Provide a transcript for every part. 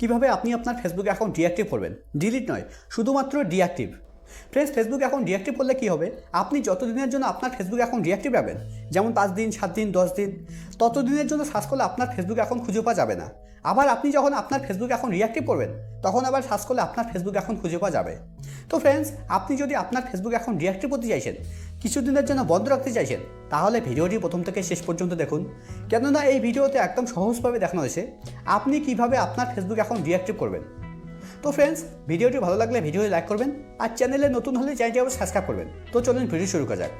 কীভাবে আপনি আপনার ফেসবুক অ্যাকাউন্ট ডিঅ্যাক্টিভ করবেন? ডিলিট নয় শুধুমাত্র deactive friends Facebook account deactive করলে কী হবে? আপনি যতদিনের জন্য আপনার ফেসবুক অ্যাকাউন্ট ডিঅ্যাক্টিভ রাখবেন যেমন পাঁচ দিন, সাত দিন, দশ দিন তত দিনের জন্য সার্চ করলে আপনার ফেসবুক অ্যাকাউন্ট খুঁজে পাওয়া যাবে না। আবার আপনি যখন আপনার ফেসবুক অ্যাকাউন্ট রিঅ্যাক্টিভ করবেন, তখন আবার সার্চ করলে আপনার ফেসবুক অ্যাকাউন্ট খুঁজে পাওয়া যাবে। তো ফ্রেন্ডস আপনি যদি আপনার ফেসবুক অ্যাকাউন্ট ডিঅ্যাক্টিভ করতে চাইছেন, কিছুদিনের জন্য বন্ধ রাখতে চাইছেন, তাহলে ভিডিওটি প্রথম থেকে শেষ পর্যন্ত দেখুন। কেননা এই ভিডিওতে একদম সহজভাবে দেখানো হয়েছে, আপনি কীভাবে আপনার ফেসবুক অ্যাকাউন্ট ডিঅ্যাক্টিভ করবেন। তো ফ্রেন্ডস ভিডিওটি ভালো লাগলে ভিডিও লাইক করবেন আর চ্যানেলে নতুন হলে চ্যানেলটি আবার সাবস্ক্রাইব করবেন। তো চলুন ভিডিও শুরু করা যাক।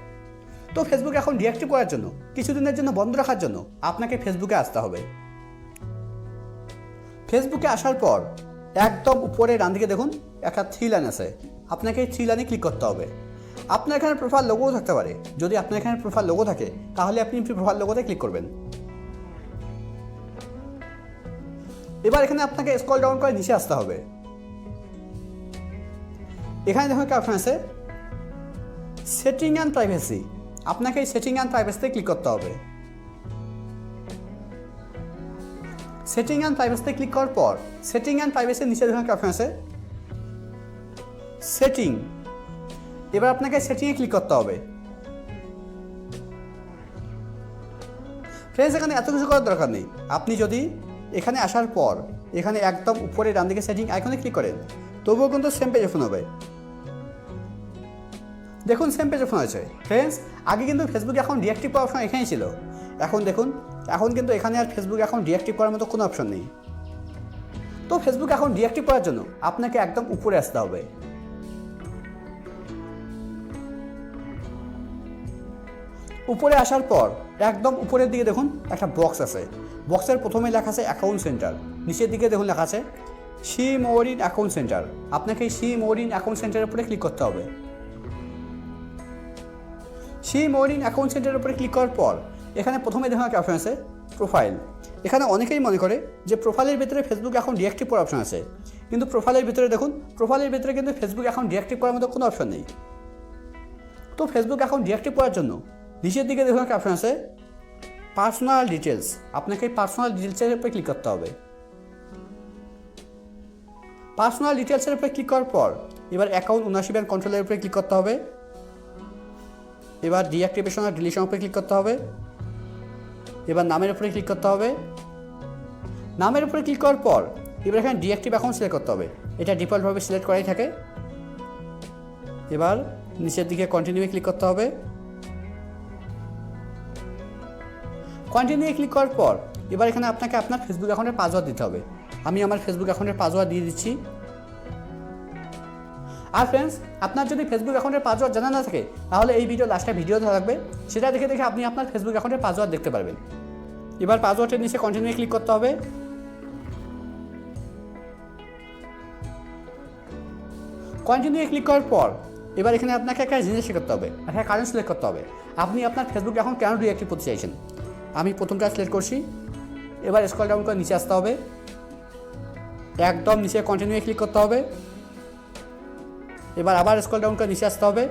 তো ফেসবুক এখন ডিঅ্যাক্টিভ করার জন্য, কিছুদিনের জন্য বন্ধ রাখার জন্য আপনাকে ফেসবুকে আসতে হবে। ফেসবুকে আসার পর একদম উপরে ডান দিকে দেখুন, একটা থ্রি লাইন আছে। আপনাকে থ্রি লাইনে ক্লিক করতে হবে। আপনার এখানে প্রোফাইল লোগোও থাকতে পারে। যদি আপনার এখানে প্রোফাইল লোগো থাকে, তাহলে আপনি প্রোফাইল লোগোতে ক্লিক করবেন। এবার এখানে আপনাকে স্ক্রল ডাউন করে নিচে আসতে হবে। এখানে দেখুন একটা অপশন আছে সেটিং অ্যান্ড প্রাইভেসি আপনাকে এই সেটিং অ্যান্ড প্রাইভেসিতে ক্লিক করতে হবে। সেটিং অ্যান্ড প্রাইভেসিতে ক্লিক করার পর সেটিং অ্যান্ড প্রাইভেসির নিচে দেখুন একটা অপশন আছে সেটিং এবার আপনাকে সেটিংয়ে ক্লিক করতে হবে। ফ্রেন্ডস এখানে এত কিছু করার দরকার নেই। আপনি যদি এখানে আসার পর, এখানে একদম উপরে ডান দিকে সেটিং আইকনে ক্লিক করেন তবুও কিন্তু সেম পেজ ওপেন হবে। দেখুন সেম পেজ ওপেন হয়েছে ফ্রেন্ডস আগে কিন্তু ফেসবুক এখন ডিঅ্যাক্টিভ করার অপশন এখানেই ছিল। এখন দেখুন, এখন কিন্তু এখানে আর ফেসবুক এখন ডিঅ্যাক্টিভ করার মতো কোনো অপশন নেই। তো ফেসবুক এখন ডিঅ্যাক্টিভ করার জন্য আপনাকে একদম উপরে আসতে হবে। উপরে আসার পর একদম উপরের দিকে দেখুন একটা বক্স আছে। বক্সের প্রথমে লেখা আছে অ্যাকাউন্ট সেন্টার নিচের দিকে দেখুন লেখা আছে see more in account centre আপনাকে সি মোরিন অ্যাকাউন্ট সেন্টারের উপরে ক্লিক করতে হবে। সি মোরিন অ্যাকাউন্ট সেন্টারের উপরে ক্লিক করার পর, এখানে প্রথমে দেখুন একটা অপশন আছে প্রোফাইল এখানে অনেকেই মনে করে যে প্রোফাইলের ভিতরে ফেসবুক এখন ডিঅ্যাক্টিভ করার অপশন আছে। কিন্তু প্রোফাইলের ভিতরে দেখুন প্রোফাইলের ভিতরে কিন্তু ফেসবুক এখন ডিঅ্যাক্টিভ করার মতো কোনো অপশন নেই। তো ফেসবুক এখন ডিঅ্যাক্টিভ করার জন্য, নিচের দিকে দেখুন একটা অপশন আছে পার্সোনাল ডিটেলস আপনাকে পার্সোনাল ডিটেলসের উপরে ক্লিক করতে হবে। পার্সোনাল ডিটেলসের উপরে ক্লিক করার পর, এবার অ্যাকাউন্ট ওনারশিপ অ্যান্ড কন্ট্রোলের উপরে ক্লিক করতে হবে। এবার ডিঅ্যাক্টিভেশন আর ডিলিশন উপরে ক্লিক করতে হবে। এবার নামের উপরে ক্লিক করতে হবে। নামের উপরে ক্লিক করার পর, এবার এখানে ডিঅ্যাক্টিভ অ্যাকাউন্ট সিলেক্ট করতে হবে। এটা ডিফল্টভাবে সিলেক্ট করাই থাকে। এবার নিচের দিকে কন্টিনিউ ক্লিক করতে হবে। কন্টিনিউ ক্লিক করার পর, এবার এখানে আপনাকে আপনার ফেসবুক অ্যাকাউন্টের পাসওয়ার্ড দিতে হবে। আমি আমার ফেসবুক অ্যাকাউন্টের পাসওয়ার্ড দিয়ে দিচ্ছি। আর ফ্রেন্ডস আপনার যদি ফেসবুক অ্যাকাউন্টের পাসওয়ার্ড জানা না থাকে, তাহলে এই ভিডিও লাস্টে ভিডিও থাকবে। সেটা দেখে দেখে আপনি আপনার ফেসবুক অ্যাকাউন্টের পাসওয়ার্ড দেখতে পারবেন। এবার পাসওয়ার্ডের নিচে কন্টিনিউ ক্লিক করতে হবে। কন্টিনিউ ক্লিক করার পর, এবার এখানে আপনাকে একটা জিনিস করতে হবে। একটা কারেন্ট সিলেক্ট করতে হবে। আপনি আপনার ফেসবুক অ্যাকাউন্ট কেন রিঅ্যাক্টিভ করতে চাইছেন? আমি প্রথমটা সিলেক্ট করছি। এবার স্কল ডাউন করে নিচে আসতে হবে। একদম নিচে কন্টিনিউ ক্লিক করতে হবে। এবার আবার স্কল ডাউন করে নিচে আসতে হবে।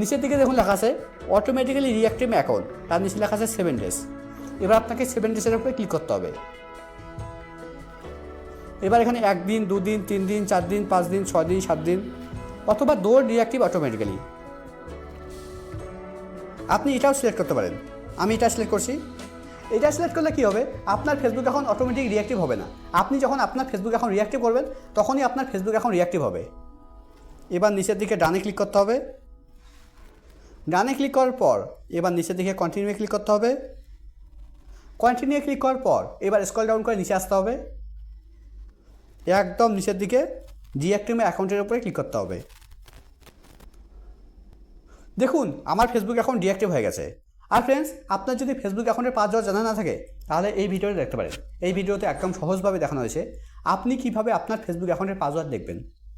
নিচের দিকে দেখুন লেখা আছে অটোমেটিক্যালি রিঅ্যাক্টিভ অ্যাকাউন্ট তার নিচে লেখা আছে সেভেন ডেজ এবার আপনাকে সেভেন ডেজের উপরে ক্লিক করতে হবে। এবার এখানে একদিন, দুদিন তিন দিন চার দিন পাঁচ দিন ছয় দিন সাত দিন অথবা দৌড় রিঅ্যাক্টিভ অটোমেটিক্যালি আপনি এটাও সিলেক্ট করতে পারেন। আমি এটা সিলেক্ট করছি। এটা সিলেক্ট করলে কী হবে? আপনার ফেসবুক এখন অটোমেটিক রিঅ্যাক্টিভ হবে না। আপনি যখন আপনার ফেসবুক এখন রিঅ্যাক্টিভ করবেন, তখনই আপনার ফেসবুক এখন রিঅ্যাক্টিভ হবে। এবার নিচের দিকে ডানে ক্লিক করতে হবে। ডানে ক্লিক করার পর, এবার নিচের দিকে কন্টিনিউ ক্লিক করতে হবে। কন্টিনিউ ক্লিক করার পর, এবার স্কল ডাউন করে নিচে আসতে হবে। একদম নিচের দিকে ডিঅ্যাক্টিভ অ্যাকাউন্টের উপরে ক্লিক করতে হবে। দেখুন, আমার ফেসবুক এখন ডিঅ্যাক্টিভ হয়ে গেছে। আর ফ্রেন্ডস আপনার যদি ফেসবুক অ্যাকাউন্টের পাসওয়ার্ড জানা না থাকে, তাহলে এই ভিডিওটা দেখতে পারেন। এই ভিডিওতে একদম সহজভাবে দেখানো হয়েছে। আপনি কীভাবে আপনার ফেসবুক অ্যাকাউন্টের পাসওয়ার্ড দেখবেন?